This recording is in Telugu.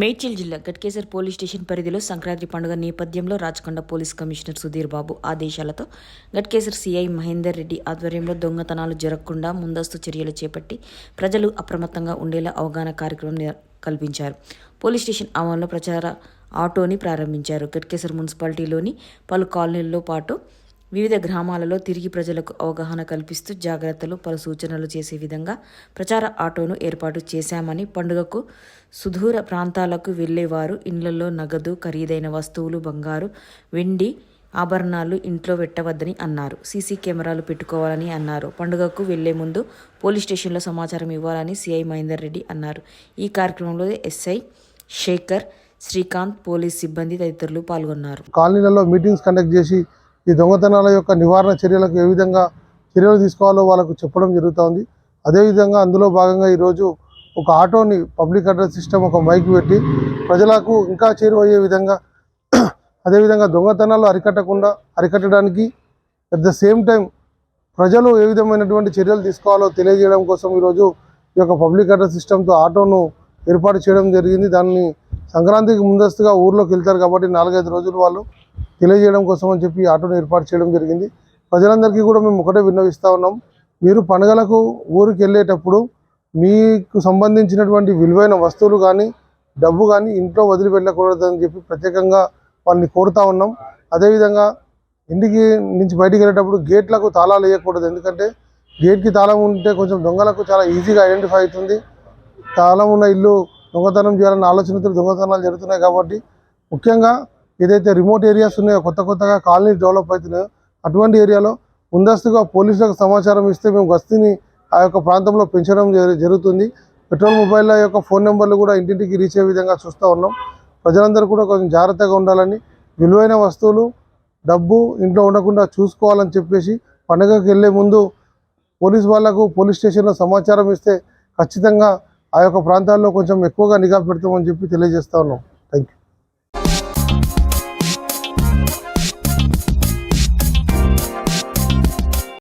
మేడ్చల్ జిల్లా గట్కేసర్ పోలీస్ స్టేషన్ పరిధిలో సంక్రాంతి పండుగ నేపథ్యంలో రాచకొండ పోలీస్ కమిషనర్ సుధీర్ బాబు ఆదేశాలతో గట్కేసర్ సిఐ మహేందర్ రెడ్డి ఆధ్వర్యంలో దొంగతనాలు జరగకుండా ముందస్తు చర్యలు చేపట్టి ప్రజలు అప్రమత్తంగా ఉండేలా అవగాహన కార్యక్రమం కల్పించారు. పోలీస్ స్టేషన్ ఆవరణలో ప్రచార ఆటోని ప్రారంభించారు. గట్కేసర్ మున్సిపాలిటీలోని పలు కాలనీల్లో పాటు వివిధ గ్రామాలలో తిరిగి ప్రజలకు అవగాహన కల్పిస్తూ జాగ్రత్తలు పలు సూచనలు చేసే విధంగా ప్రచార ఆటోను ఏర్పాటు చేశామని పండుగకు సుదూర ప్రాంతాలకు వెళ్ళేవారు ఇళ్ళలో నగదు ఖరీదైన వస్తువులు బంగారు వెండి ఆభరణాలు ఇంట్లో పెట్టవద్దని అన్నారు. సీసీ కెమెరాలు పెట్టుకోవాలని అన్నారు. పండుగకు వెళ్ళే ముందు పోలీస్ స్టేషన్లో సమాచారం ఇవ్వాలని సిఐ మహేందర్ రెడ్డి అన్నారు. ఈ కార్యక్రమంలో ఎస్ఐ శేఖర్ శ్రీకాంత్ పోలీస్ సిబ్బంది తదితరులు పాల్గొన్నారు. కాలనీలలో మీటింగ్స్ కండక్ట్ చేసి ఈ దొంగతనాల యొక్క నివారణ చర్యలకు ఏ విధంగా చర్యలు తీసుకోవాలో వాళ్ళకు చెప్పడం జరుగుతోంది. అదేవిధంగా అందులో భాగంగా ఈరోజు ఒక ఆటోని పబ్లిక్ అడ్రస్ సిస్టమ్ ఒక మైక్ పెట్టి ప్రజలకు ఇంకా చేరువయ్యే విధంగా అదేవిధంగా దొంగతనాలు అరికట్టకుండా అరికట్టడానికి అట్ ద సేమ్ టైం ప్రజలు ఏ విధమైనటువంటి చర్యలు తీసుకోవాలో తెలియజేయడం కోసం ఈరోజు ఈ యొక్క పబ్లిక్ అడ్రస్ సిస్టమ్తో ఆటోను ఏర్పాటు చేయడం జరిగింది. దాన్ని సంక్రాంతికి ముందస్తుగా ఊర్లోకి వెళ్తారు కాబట్టి నాలుగైదు రోజులు వాళ్ళు తెలియజేయడం కోసం అని చెప్పి ఆటోను ఏర్పాటు చేయడం జరిగింది. ప్రజలందరికీ కూడా మేము ఒకటే విన్నవిస్తూ ఉన్నాం. మీరు పండుగలకు ఊరికి వెళ్ళేటప్పుడు మీకు సంబంధించినటువంటి విలువైన వస్తువులు కానీ డబ్బు కానీ ఇంట్లో వదిలి వెళ్ళకూడదని చెప్పి ప్రత్యేకంగా వాళ్ళని కోరుతా ఉన్నాం. అదేవిధంగా ఇంటికి నుంచి బయటికి వెళ్ళేటప్పుడు గేట్లకు తాళాలు వేయకూడదు. ఎందుకంటే గేట్కి తాళం ఉంటే కొంచెం దొంగలకు చాలా ఈజీగా ఐడెంటిఫై అవుతుంది. తాళం ఉన్న ఇల్లు దొంగతనం చేయాలన్న ఆలోచనతో దొంగతనాలు జరుగుతున్నాయి కాబట్టి ముఖ్యంగా ఏదైతే రిమోట్ ఏరియాస్ ఉన్నాయో కొత్త కొత్తగా కాలనీ డెవలప్ అవుతున్నాయో అటువంటి ఏరియాలో ముందస్తుగా పోలీసులకు సమాచారం ఇస్తే మేము గస్తీని ఆ యొక్క ప్రాంతంలో పెంచడం జరుగుతుంది. పెట్రోల్ మొబైల్ యొక్క ఫోన్ నెంబర్లు కూడా ఇంటింటికి రీచ్ అయ్యే విధంగా చూస్తూ ఉన్నాం. ప్రజలందరూ కూడా కొంచెం జాగ్రత్తగా ఉండాలని విలువైన వస్తువులు డబ్బు ఇంట్లో ఉండకుండా చూసుకోవాలని చెప్పేసి పండుగకు వెళ్ళే ముందు పోలీస్ వాళ్ళకు పోలీస్ స్టేషన్లో సమాచారం ఇస్తే ఖచ్చితంగా ఆ యొక్క ప్రాంతాల్లో కొంచెం ఎక్కువగా నిఘా పెడతామని చెప్పి తెలియజేస్తా ఉన్నాం.